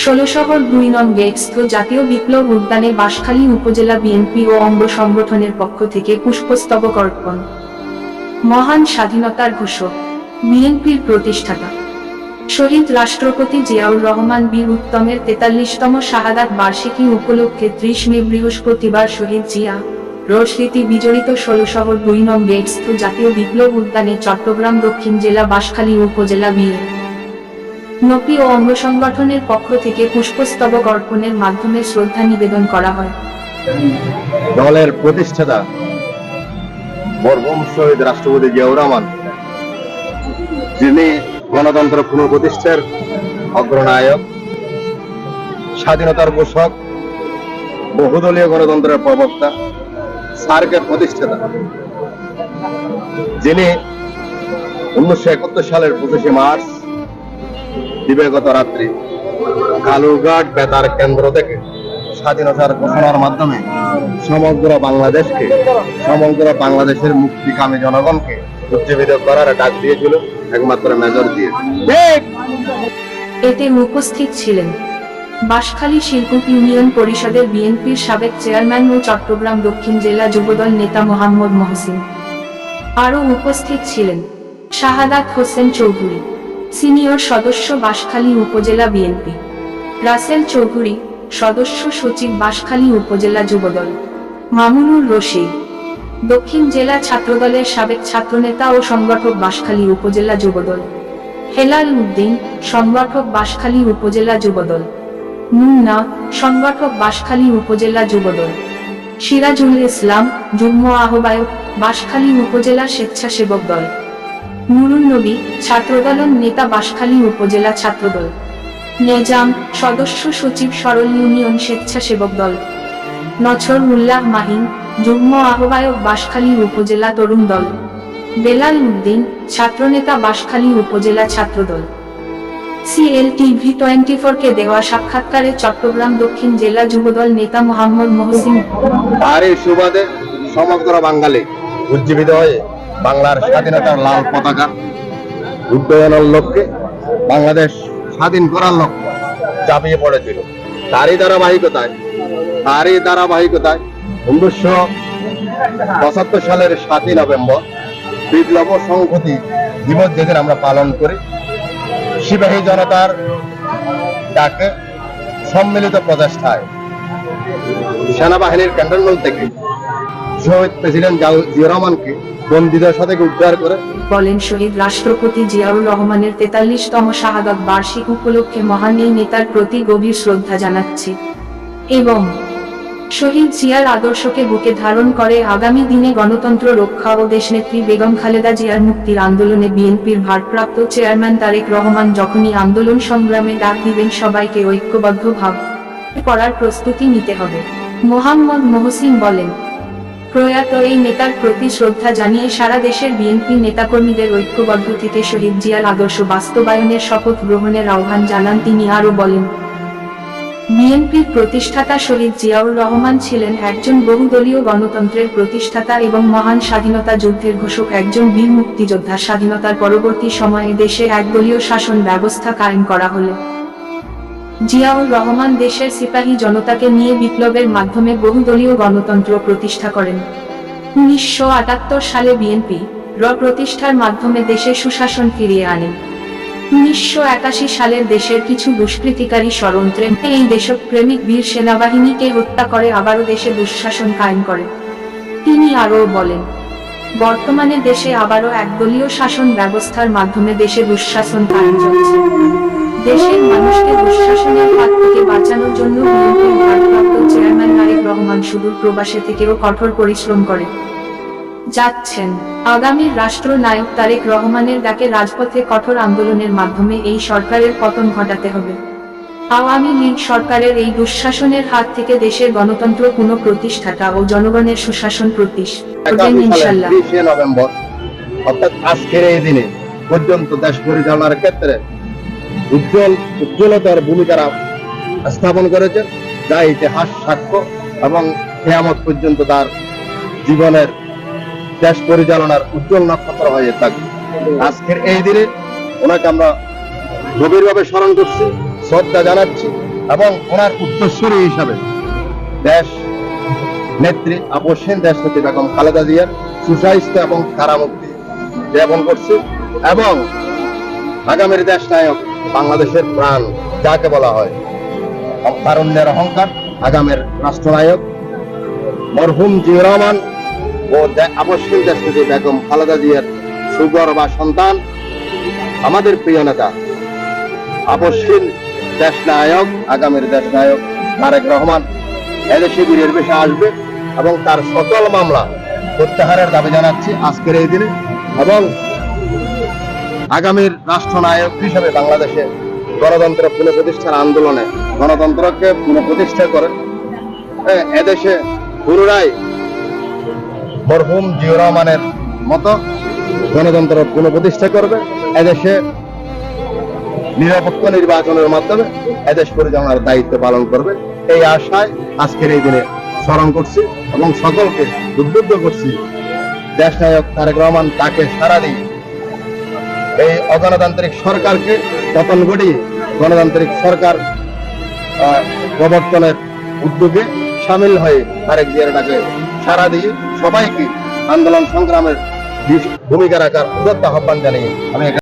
ষোলশহর দুই নং গেটস্থ জাতীয় বিপ্লব উদ্যানে বাঁশখালী উপজেলা বিএনপি ও অঙ্গ সংগঠনের পক্ষ থেকে পুষ্পস্তবক অর্পণ। মহান স্বাধীনতার ঘোষক, বিএনপির প্রতিষ্ঠাতা। শহীদ রাষ্ট্রপতি জিয়াউর রহমান বীর উত্তমের তেতাল্লিশতম শাহাদাত বার্ষিকী উপলক্ষে ত্রিশ মে বৃহস্পতিবার শহীদ জিয়া রস্মৃতি বিজড়িত ষোলশহর দুই নং গেটস্থ জাতীয় বিপ্লব উদ্যানে চট্টগ্রাম দক্ষিণ জেলা বাঁশখালী উপজেলা বিএনপি নপি ও অঙ্গ সংগঠনের পক্ষ থেকে পুষ্পস্তবক অর্পণের মাধ্যমে শ্রদ্ধা নিবেদন করা হয়। দলের প্রতিষ্ঠাতা মরহুম শহীদ রাষ্ট্রপতি জিয়াউর রহমান, যিনি গণতন্ত্র পুনঃপ্রতিষ্ঠার অগ্রনায়ক, স্বাধীনতার পোষক, বহুদলীয় গণতন্ত্রের প্রবক্তা সার্কের প্রতিষ্ঠাতা, যিনি উনিশশো একাত্তর সালের পঁচিশে মার্চ দিবাগত রাত্রি। কালুরঘাট বেতার কেন্দ্র থেকে স্বাধীনতার ঘোষণার মাধ্যমে সমগ্র বাংলাদেশকে সমগ্র বাংলাদেশের মুক্তিকামী জনগণকে উজ্জীবিত করার ডাক দিয়েছিল একমাত্র মেজর দিয়ে এতে উপস্থিত ছিলেন বাঁশখালী শিল্পক ইউনিয়ন পরিষদের বিএনপির সাবেক চেয়ারম্যান ও চট্টগ্রাম দক্ষিণ জেলা যুবদল নেতা মোহাম্মদ মহসিন। আরও উপস্থিত ছিলেন শাহাদাত হোসেন চৌধুরী। সিনিয়র সদস্য বাঁশখালী উপজেলা বিএনপি। রাসেল চৌধুরী, সদস্য সচিব বাঁশখালী উপজেলা যুবদল। মামুনুর রশিদ। দক্ষিণ জেলা ছাত্রদলের সাবেক ছাত্রনেতা ও সংগঠক বাঁশখালী উপজেলা যুবদল। হেলাল উদ্দিন, সংগঠক বাঁশখালী উপজেলা যুবদল। মুন্না, সংগঠক বাঁশখালী উপজেলা যুবদল। সিরাজুল ইসলাম, যুগ্ম আহ্বায়ক বাঁশখালী উপজেলা স্বেচ্ছাসেবক দল। নুরুন নবী ছাত্রদলন নেতা বাঁশখালী উপজেলা ছাত্রদল। নেজাম, সদস্য সচিব সরল ইউনিয়ন স্বেচ্ছাসেবক দল। নছর উল্লাহ মাহিন, যুগ্ম আহ্বায়ক বাঁশখালী উপজেলা তরুণ দল। বেলাল উদ্দিন, ছাত্রনেতা বাঁশখালী উপজেলা ছাত্রদল। সিএল টিভি টোয়েন্টি কে দেওয়া সাক্ষাৎকারে চট্টগ্রাম দক্ষিণ জেলা যুবদল নেতা মোহাম্মদ মহসিন আর এই সুবাদে সমগ্র বাঙালি উজ্জীবিত হয়ে বাংলার স্বাধীনতার লাল পতাকা উড্ডয়নের লক্ষ্যে বাংলাদেশ স্বাধীন করার লক্ষ্যে চাপিয়ে পড়েছিল। তারই ধারাবাহিকতায় তারই ধারাবাহিকতায় উনিশশো পঁচাত্তর সালের সাতই নভেম্বর বিপ্লব সংহতি দিবস যেদিন আমরা পালন করি, সিপাহী জনতার ডাকে সম্মিলিত প্রচেষ্টায় সেনাবাহিনীর ক্যান্টনমেন্ট থেকে শহীদ প্রেসিডেন্ট জিয়াউর রহমানকে বন্দীদশা থেকে উদ্ধার করে। বলেন শহীদ রাষ্ট্রপতি জিয়াউর রহমানের তেতাল্লিশতম শাহাদত বার্ষিক উপলক্ষে মহান এই নেতার প্রতি গভীর শ্রদ্ধা জানাচ্ছি। এবং শহীদ জিয়ার আদর্শকে বুকে ধারণ করে আগামী দিনে গণতন্ত্র রক্ষা ও দেশনেত্রী বেগম খালেদা জিয়ার মুক্তির আন্দোলনে বিএনপির ভারপ্রাপ্ত চেয়ারম্যান তারেক রহমান যখনই আন্দোলন সংগ্রামে ডাক দিবেন, সবাইকে ঐক্যবদ্ধ ভাব করার প্রস্তুতি নিতে হবে। মোহাম্মদ মহসিন বলেন প্রয়াত এই নেতার প্রতি শ্রদ্ধা জানিয়ে সারা দেশের বিএনপি নেতাকর্মীদের ঐক্যবদ্ধ থেকে শহীদ জিয়ার আদর্শ বাস্তবায়নের শপথ গ্রহণের আহ্বান জানান তিনি আরও বলেন, বিএনপির প্রতিষ্ঠাতা শহীদ জিয়াউর রহমান ছিলেন একজন বহুদলীয় গণতন্ত্রের প্রতিষ্ঠাতা এবং মহান স্বাধীনতা যুদ্ধের ঘোষক, একজন বীর মুক্তিযোদ্ধা। স্বাধীনতার পরবর্তী সময়ে দেশে একদলীয় শাসন ব্যবস্থা কায়েম করা হলে জিয়াউর রহমান দেশের সিপাহী জনতাকে নিয়ে বিপ্লবের মাধ্যমে বহুদলীয় গণতন্ত্র প্রতিষ্ঠা করেন। উনিশশো আটাত্তর সালে বিএনপি র প্রতিষ্ঠার মাধ্যমে দেশে সুশাসন ফিরিয়ে আনেন উনিশশো একাশি সালের দেশের কিছু দুষ্কৃতিকারী ষড়যন্ত্রে এই দেশপ্রেমিক বীর সেনাবাহিনীকে হত্যা করে আবারও দেশে দুঃশাসন কায়েম করে। তিনি আরও বলেন, বর্তমানে দেশে আবারও একদলীয় শাসন ব্যবস্থার মাধ্যমে দেশে দুঃশাসন কায়েম চলছে। দেশের মানুষকে দুঃশাসনের হাত থেকে বাঁচানোর জন্য বিএনপির ভারপ্রাপ্ত চেয়ারম্যান তারেক রহমান সুদূর প্রবাসে থেকেও কঠোর পরিশ্রম করে। যাচ্ছেন। আগামীর রাষ্ট্রনায়ক তারেক রহমানের ডাকে রাজপথে কঠোর আন্দোলনের মাধ্যমে এই সরকারের পতন ঘটাতে হবে। আওয়ামী লীগ সরকারের এই দুঃশাসনের হাত থেকে দেশের গণতন্ত্র পুনঃপ্রতিষ্ঠাতা ও জনগণের সুশাসন প্রতিষ্ঠা ইনশাল্লাহ। নভেম্বর অর্থাৎ আজকের এই দিনে পর্যন্ত দেশ পরিচালনার ক্ষেত্রে উজ্জ্বল, উজ্জ্বলতার ভূমিকা স্থাপন করেছেন, যা ইতিহাস, সাক্ষ্য এবং কেয়ামত পর্যন্ত তার জীবনের দেশ পরিচালনার উজ্জ্বল নক্ষত্র হয়ে থাকবে। আজকের এই দিনে ওনাকে আমরা গভীরভাবে স্মরণ করছি, শ্রদ্ধা জানাচ্ছি এবং ওনার উত্তরসূরি হিসাবে দেশ নেত্রী আপসীন দেশ নেত্রী বেগম খালেদা জিয়ার সুস্বাস্থ্য এবং কারামুক্তি জ্ঞাপন করছি এবং আগামীর দেশ নায়ক বাংলাদেশের প্রাণ যাকে বলা হয় তারুণ্যের অহংকার, আগামের রাষ্ট্রনায়ক মরহুম জিয়া রহমান ও দে- আপসহীন দেশপতি বেগম খালেদা জিয়ার সুগর বা সন্তান। আমাদের প্রিয় নেতা আপসহীন দেশ নায়ক আগামীর দেশ নায়ক তারেক রহমান। এদেশে বীরের বেশে আসবে এবং তার সকল মামলা প্রত্যাহারের দাবি জানাচ্ছি আজকের এই দিনে। এবং আগামীর রাষ্ট্রনায়ক হিসেবে বাংলাদেশে গণতন্ত্র পুনঃপ্রতিষ্ঠার আন্দোলনে গণতন্ত্রকে পুনঃপ্রতিষ্ঠা করে এ, এদেশে পুনরায় মরহুম জিয়া রহমানের মতো গণতন্ত্র পুনঃপ্রতিষ্ঠা করবে এদেশে নিরপেক্ষ নির্বাচনের মাধ্যমে এদেশ পরিচালনার দায়িত্ব পালন করবে। এই আশায় আজকের এই দিনে স্মরণ করছি এবং সকলকে উদ্বুদ্ধ করছি। দেশ নায়ক তারেক রহমান তাকে সারা দিয়ে এই অগণতান্ত্রিক সরকারকে পতন ঘটিয়ে গণতান্ত্রিক সরকার প্রবর্তনের উদ্যোগে সামিল হয়ে তারেক জিয়ারটাকে সারা দিয়ে সবাইকে আন্দোলন সংগ্রামের ভূমিকা রাখার উদ্যোক্তা আহ্বান জানিয়ে আমি